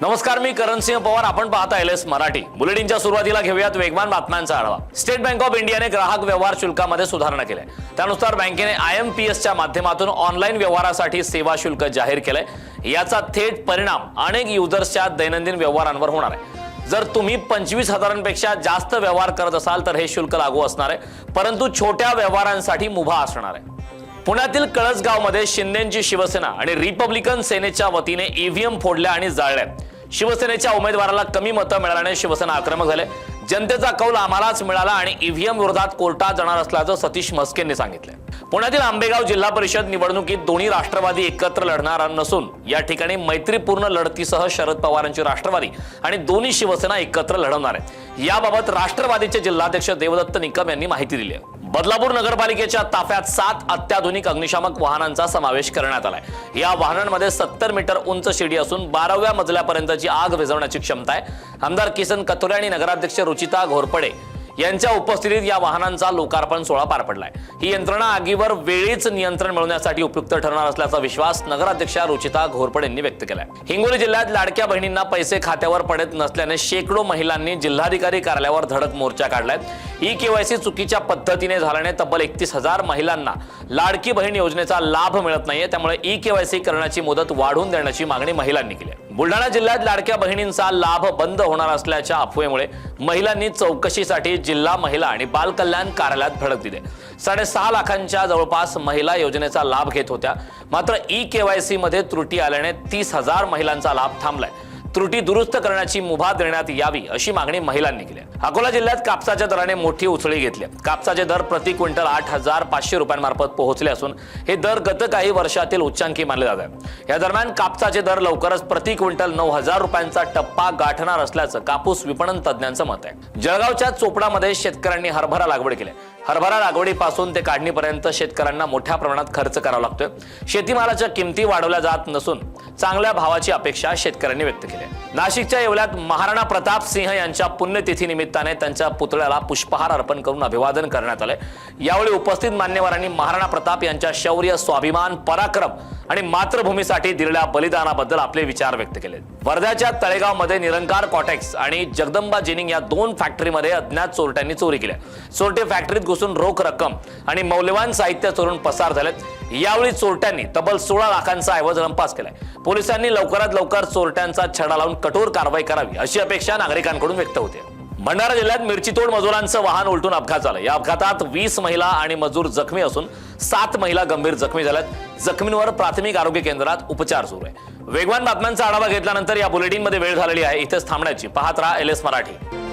नमस्कार मी करणसिंह पवार. आपण पाहता एल एस मराठी. बुलेटिनच्या सुरुवातीला घेऊयात वेगवान बातम्यांचा आढावा. स्टेट बँक ऑफ इंडियाने ग्राहक व्यवहार शुल्कामध्ये सुधारणा केल्या त्यानुसार बँकेने आय एम पी एसच्या माध्यमातून ऑनलाईन व्यवहारासाठी सेवा शुल्क जाहीर केलंय. याचा थेट परिणाम अनेक युजर्सच्या दैनंदिन व्यवहारांवर होणार आहे. जर तुम्ही पंचवीस हजारांपेक्षा जास्त व्यवहार करत असाल तर हे शुल्क लागू असणार आहे. परंतु छोट्या व्यवहारांसाठी मुभा असणार आहे. पुण्यातील कळसगावमध्ये शिंदेची शिवसेना आणि रिपब्लिकन सेनेच्या वतीने ईव्हीएम फोडल्या आणि जाळल्या शिवसेनेच्या उमेदवाराला कमी मतं मिळाल्याने शिवसेना आक्रमक झाले. जनतेचा कौल आम्हालाच मिळाला आणि ईव्हीएम विरोधात कोर्टात जाणार असल्याचं सतीश मस्केंनी सांगितलं पुण्यातील आंबेगाव जिल्हा परिषद निवडणुकीत दोन्ही राष्ट्रवादी एकत्र लढणार नसून या ठिकाणी मैत्रीपूर्ण लढतीसह शरद पवारांची राष्ट्रवादी आणि दोन्ही शिवसेना एकत्र लढवणार आहेत. याबाबत राष्ट्रवादीचे जिल्हाध्यक्ष देवदत्त निकम यांनी माहिती दिली आहे. बदलापूर नगरपालिकेच्या ताफ्यात सात अत्याधुनिक अग्निशामक वाहनांचा समावेश करण्यात आलाय. या वाहनांमध्ये सत्तर मीटर उंच शिडी असून बाराव्या मजल्यापर्यंतची आग विझवण्याची क्षमता आहे. आमदार किसन कथोरे आणि नगराध्यक्ष रुचिता घोरपडे यांच्या उपस्थितीत या वाहनांचा लोकार्पण सोहळा पार पडलाय. ही यंत्रणा आगीवर वेळीच नियंत्रण मिळवण्यासाठी उपयुक्त ठरणार असल्याचा विश्वास नगराध्यक्षा रुचिता घोरपडे यांनी व्यक्त केलाय. हिंगोली जिल्ह्यात लाडक्या बहिणींना पैसे खात्यावर पडत नसल्याने शेकडो महिलांनी जिल्हाधिकारी कार्यालयावर धडक मोर्चा काढलाय. ई केवायसी चुकीच्या पद्धतीने झाल्याने तब्बल एकतीस हजार महिलांना लाडकी बहीण योजनेचा लाभ मिळत नाहीये. त्यामुळे ई केवायसी करण्याची मुदत वाढवून देण्याची मागणी महिलांनी केली बुलढाणा जिल्ह्यात लाडक्या बहिणींचा लाभ बंद होणार असल्याच्या अफवेमुळे महिलांनी चौकशीसाठी जिल्हा महिला आणि बाल कल्याण कार्यालयात धडक दिली. साडेसहा लाखांच्या जवळपास महिला योजनेचा लाभ घेत होत्या. मात्र ई केवायसी मध्ये त्रुटी आल्याने तीस हजार महिलांचा लाभ थांबलाय. त्रुटी दुरुस्त करण्याची मुभा देण्यात यावी अशी मागणी महिलांनी केली अकोला जिल्ह्यात कापसाच्या दराने मोठी उचळी घेतली कापसाचे दर प्रति क्विंटल आठ हजार पाचशे रुपयांमार्फत पोहोचले असून हे दर गत काही वर्षातील उच्चांकी मानले जात आहे या दरम्यान कापसाचे दर लवकरच प्रति क्विंटल नऊ हजार रुपयांचा टप्पा गाठणार असल्याचं कापूस विपणन तज्ज्ञांचं मत आहे. जळगावच्या चोपडामध्ये शेतकऱ्यांनी हरभरा लागवड केली हरभरा लागवडीपासून ते काढणीपर्यंत शेतकऱ्यांना मोठ्या प्रमाणात खर्च करावा लागतोय. शेतीमालाच्या किमती वाढवल्या जात नसून चांगल्या भावाची अपेक्षा शेतकऱ्यांनी व्यक्त केली नाशिकच्या येवल्यात महाराणा प्रताप सिंह यांच्या पुण्यतिथी निमित्ताने त्यांच्या पुतळ्याला पुष्पहार अर्पण करून अभिवादन करण्यात आले यावेळी उपस्थित मान्यवरांनी महाराणा प्रताप यांच्या शौर्य स्वाभिमान पराक्रम आणि मातृभूमीसाठी दिलेल्या बलिदानाबद्दल आपले विचार व्यक्त केले. वर्ध्याच्या तळेगावमध्ये निरंकार कॉटेक्स आणि जगदंबा जिनिंग या दोन फॅक्टरीमध्ये अज्ञात चोरट्यांनी चोरी केल्या चोरटे फॅक्टरीत घुसून रोख रक्कम आणि मौल्यवान साहित्य चोरून पसार झालेत. यावेळी चोरट्यांनी तब्बल सोळा लाखांचा ऐवज रंपास केलाय. पोलिसांनी लवकरात लवकर चोरट्यांचा छडा लावून कठोर कारवाई करावी अशी अपेक्षा नागरिकांकडून व्यक्त होते. भंडारा जिल्ह्यात मिरचीतोड मजुरांचं वाहन उलटून अपघात झाला. या अपघातात वीस महिला आणि मजूर जखमी असून सात महिला गंभीर जखमी झाल्यात. जखमींवर प्राथमिक आरोग्य केंद्रात उपचार सुरू आहे. वेगवान बातम्यांचा आढावा घेतल्यानंतर या बुलेटिनमध्ये वेळ झालेली आहे. इथेच थांबण्याची. पाहत राहा एल एस मराठी.